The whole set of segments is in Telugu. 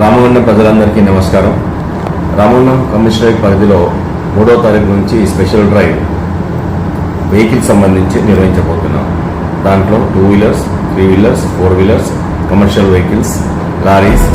రామగుండం ప్రజలందరికీ నమస్కారం. రామగుండం కమిషనరేట్ పరిధిలో మూడో తారీఖు నుంచి స్పెషల్ డ్రైవ్ వెహికల్ సంబంధించి నిర్వహించబోతున్నాం. దాంట్లో two wheelers three wheelers four wheelers commercial vehicles lorries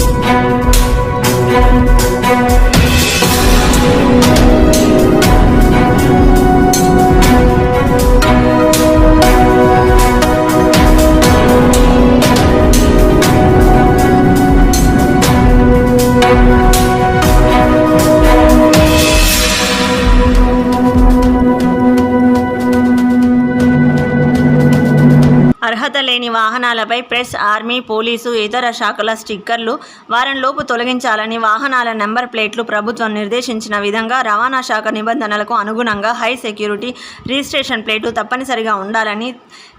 అర్హత లేని వాహనాలపై ప్రెస్ ఆర్మీ పోలీసు ఇతర శాఖల స్టిక్కర్లు వారంలోపు తొలగించాలని వాహనాల నెంబర్ ప్లేట్లు ప్రభుత్వం నిర్దేశించిన విధంగా రవాణా శాఖ నిబంధనలకు అనుగుణంగా హై సెక్యూరిటీ రిజిస్ట్రేషన్ ప్లేటు తప్పనిసరిగా ఉండాలని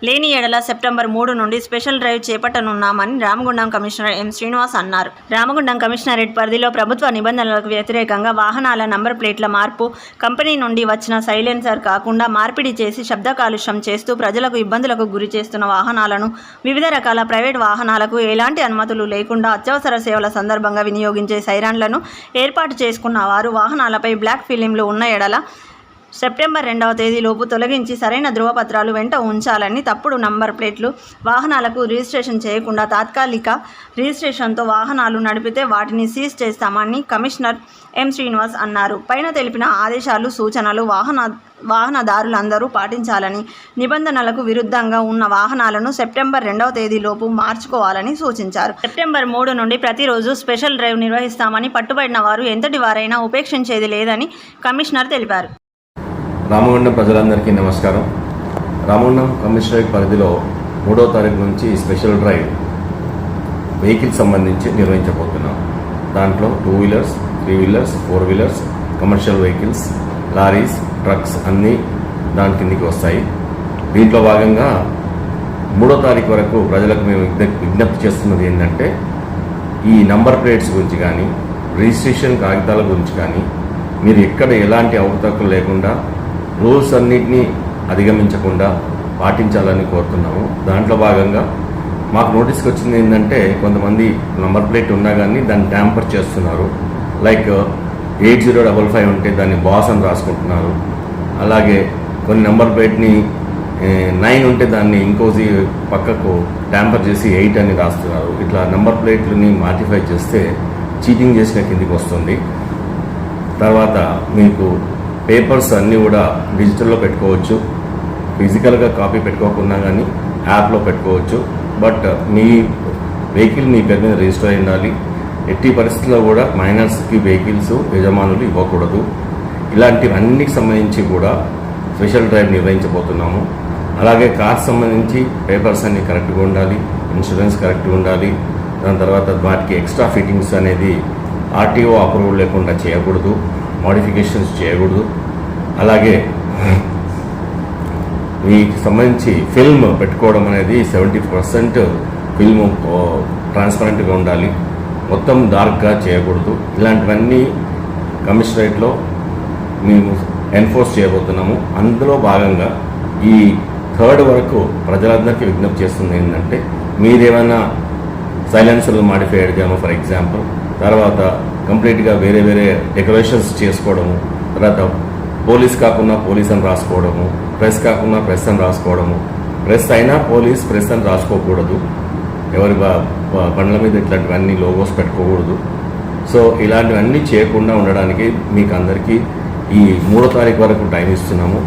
లేని ఏడల సెప్టెంబర్ మూడు నుండి స్పెషల్ డ్రైవ్ చేపట్టనున్నామని రామగుండం కమిషనర్ ఎం శ్రీనివాస్ అన్నారు. రామగుండం కమిషనరేట్ పరిధిలో ప్రభుత్వ నిబంధనలకు వ్యతిరేకంగా వాహనాల నంబర్ ప్లేట్ల మార్పు కంపెనీ నుండి వచ్చిన సైలెన్సర్ కాకుండా మార్పిడి చేసి శబ్ద కాలుష్యం చేస్తూ ప్రజలకు ఇబ్బందులకు గురి చేస్తున్న వాహనాలను వివిధ రకాల ప్రైవేట్ వాహనాలకు ఎలాంటి అనుమతులు లేకుండా అత్యవసర సేవల సందర్భంగా వినియోగించే సైరాన్లను ఏర్పాటు చేసుకున్న వారు వాహనాలపై బ్లాక్ ఫిలింలు ఉన్న ఎడల సెప్టెంబర్ రెండవ తేదీలోపు తొలగించి సరైన ధృవపత్రాలు వెంట ఉంచాలని తప్పుడు నంబర్ ప్లేట్లు వాహనాలకు రిజిస్ట్రేషన్ చేయకుండా తాత్కాలిక రిజిస్ట్రేషన్తో వాహనాలు నడిపితే వాటిని సీజ్ చేస్తామని కమిషనర్ ఎం శ్రీనివాస్ అన్నారు. పైన తెలిపిన ఆదేశాలు సూచనలు వాహన వాహనదారులందరూ పాటించాలని నిబంధనలకు విరుద్ధంగా ఉన్న వాహనాలను సెప్టెంబర్ రెండవ తేదీలోపు మార్చుకోవాలని సూచించారు. సెప్టెంబర్ మూడు నుండి ప్రతిరోజు స్పెషల్ డ్రైవ్ నిర్వహిస్తామని పట్టుబడిన వారు ఎంతటి వారైనా ఉపేక్షించేది లేదని కమిషనర్ తెలిపారు. రామగుండం ప్రజలందరికీ నమస్కారం. రామగుండం కమిషనరేట్ పరిధిలో మూడో తారీఖు నుంచి స్పెషల్ డ్రైవ్ వెహికల్ సంబంధించి నిర్వహించబోతున్నాం. దాంట్లో two wheelers three wheelers four wheelers commercial vehicles lorries trucks అన్నీ దాని కిందికి వస్తాయి. దీంట్లో భాగంగా మూడో తారీఖు వరకు ప్రజలకు మేము విజ్ఞప్తి చేస్తున్నది ఏంటంటే ఈ నంబర్ ప్లేట్స్ గురించి కానీ రిజిస్ట్రేషన్ కాగితాల గురించి కానీ మీరు ఎక్కడ ఎలాంటి అవకతవకలు లేకుండా రూల్స్ అన్నింటినీ అధిగమించకుండా పాటించాలని కోరుతున్నాము. దాంట్లో భాగంగా మాకు నోటీస్కి వచ్చింది ఏంటంటే కొంతమంది నంబర్ ప్లేట్ ఉన్నా కానీ దాన్ని ట్యాంపర్ చేస్తున్నారు. Like eight zero double five ఉంటే దాన్ని బాస్ అని రాసుకుంటున్నారు. అలాగే కొన్ని నెంబర్ ప్లేట్ని నైన్ ఉంటే దాన్ని ఇంకోజీ పక్కకు ట్యాంపర్ చేసి ఎయిట్ అని రాస్తున్నారు. ఇట్లా నెంబర్ ప్లేట్లని మాటిఫై చేస్తే చీటింగ్ చేసిన కిందికి వస్తుంది. తర్వాత మీకు పేపర్స్ అన్నీ కూడా డిజిటల్లో పెట్టుకోవచ్చు. ఫిజికల్గా కాపీ పెట్టుకోకుండా కానీ యాప్లో పెట్టుకోవచ్చు. బట్ మీ వెహికల్ మీ పేరు మీద రిజిస్టర్ అయి ఉండాలి. ఎట్టి పరిస్థితుల్లో కూడా మైనర్స్కి వెహికల్స్ యజమానులు ఇవ్వకూడదు. ఇలాంటివన్నిటికి సంబంధించి కూడా స్పెషల్ డ్రైవ్ నిర్వహించబోతున్నాము. అలాగే కార్ సంబంధించి పేపర్స్ అన్ని కరెక్ట్గా ఉండాలి. ఇన్సూరెన్స్ కరెక్ట్గా ఉండాలి. దాని తర్వాత వాటికి ఎక్స్ట్రా ఫిట్టింగ్స్ అనేది ఆర్టీఓ అప్రూవల్ లేకుండా చేయకూడదు. మోడిఫికేషన్స్ చేయకూడదు. అలాగే వీటికి సంబంధించి ఫిల్మ్ పెట్టుకోవడం అనేది సెవెంటీ పర్సెంట్ ఫిల్మ్ ట్రాన్స్పరెంట్గా ఉండాలి. మొత్తం డార్క్గా చేయకూడదు. ఇలాంటివన్నీ కమిషనరేట్లో మేము ఎన్ఫోర్స్ చేయబోతున్నాము. అందులో భాగంగా ఈ థర్డ్ వరకు ప్రజలందరికీ విజ్ఞప్తి చేస్తుంది ఏంటంటే మీరేమైనా సైలెన్సర్లు మాడిఫై అడిగాము ఫర్ ఎగ్జాంపుల్ తర్వాత కంప్లీట్గా వేరే వేరే డెకరేషన్స్ చేసుకోవడము తర్వాత పోలీస్ కాకుండా పోలీస్ అని రాసుకోవడము ప్రెస్ కాకుండా ప్రెస్ అని రాసుకోవడము. ప్రెస్ అయినా పోలీస్ ప్రెస్ అని రాసుకోకూడదు. ఎవరి బండ్ల మీద ఇట్లాంటివన్నీ లోగోస్ పెట్టుకోకూడదు. సో ఇలాంటివన్నీ చేయకుండా ఉండడానికి మీకు అందరికీ ఈ మూడో తారీఖు వరకు టైం ఇస్తున్నాము.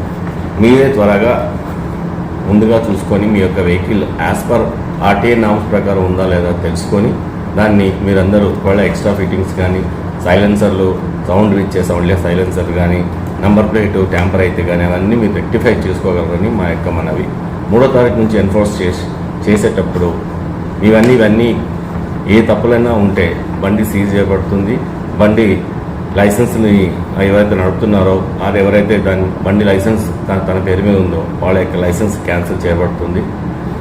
మీరే త్వరగా ముందుగా చూసుకొని మీ యొక్క vehicle as per RTA norms ప్రకారం ఉందా లేదా తెలుసుకొని దాన్ని మీరందరూ ఒకవేళ ఎక్స్ట్రా ఫిట్టింగ్స్ కానీ సైలెన్సర్లు సౌండ్ ఇచ్చే సౌండ్లే సైలెన్సర్ కానీ నంబర్ ప్లేట్ ట్యాంపర్ అయితే కానీ అవన్నీ మీరు రెక్టిఫై చేసుకోగలరని మా యొక్క మనవి. మూడో తారీఖు నుంచి ఎన్ఫోర్స్ చేసి చేసేటప్పుడు ఇవన్నీ ఇవన్నీ ఏ తప్పులైనా ఉంటే బండి సీజ్ చేయబడుతుంది. బండి లైసెన్స్ని ఎవరైతే నడుపుతున్నారో వారు ఎవరైతే దాని బండి లైసెన్స్ తన తన పేరు మీద ఉందో వాళ్ళ యొక్క లైసెన్స్ క్యాన్సిల్ చేయబడుతుంది.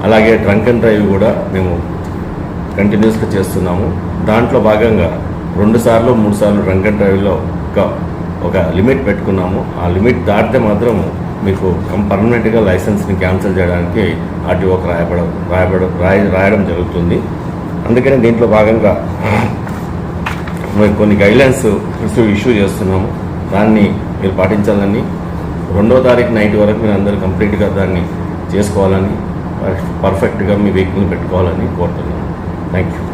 అలాగే ట్రంక్ అండ్ డ్రైవ్ కూడా మేము కంటిన్యూస్గా చేస్తున్నాము. దాంట్లో భాగంగా రెండు సార్లు మూడు సార్లు ట్రంక్ డ్రైవ్లో ఒక ఒక లిమిట్ పెట్టుకున్నాము. ఆ లిమిట్ దాటితే మాత్రం మీకు పర్మనెంట్గా లైసెన్స్ని క్యాన్సిల్ చేయడానికి ఆర్టీఓకి రాయబడ రాయబడ రాయ రాయడం జరుగుతుంది. అందుకని దీంట్లో భాగంగా మేము కొన్ని గైడ్లైన్స్ ఇష్యూ ఇష్యూ చేస్తున్నాము. దాన్ని మీరు పాటించాలని రెండో తారీఖు నైట్ వరకు మీరు అందరూ కంప్లీట్గా దాన్ని చేసుకోవాలని పర్ఫెక్ట్గా మీ వెహికల్ని పెట్టుకోవాలని కోరుతున్నాను Thank you.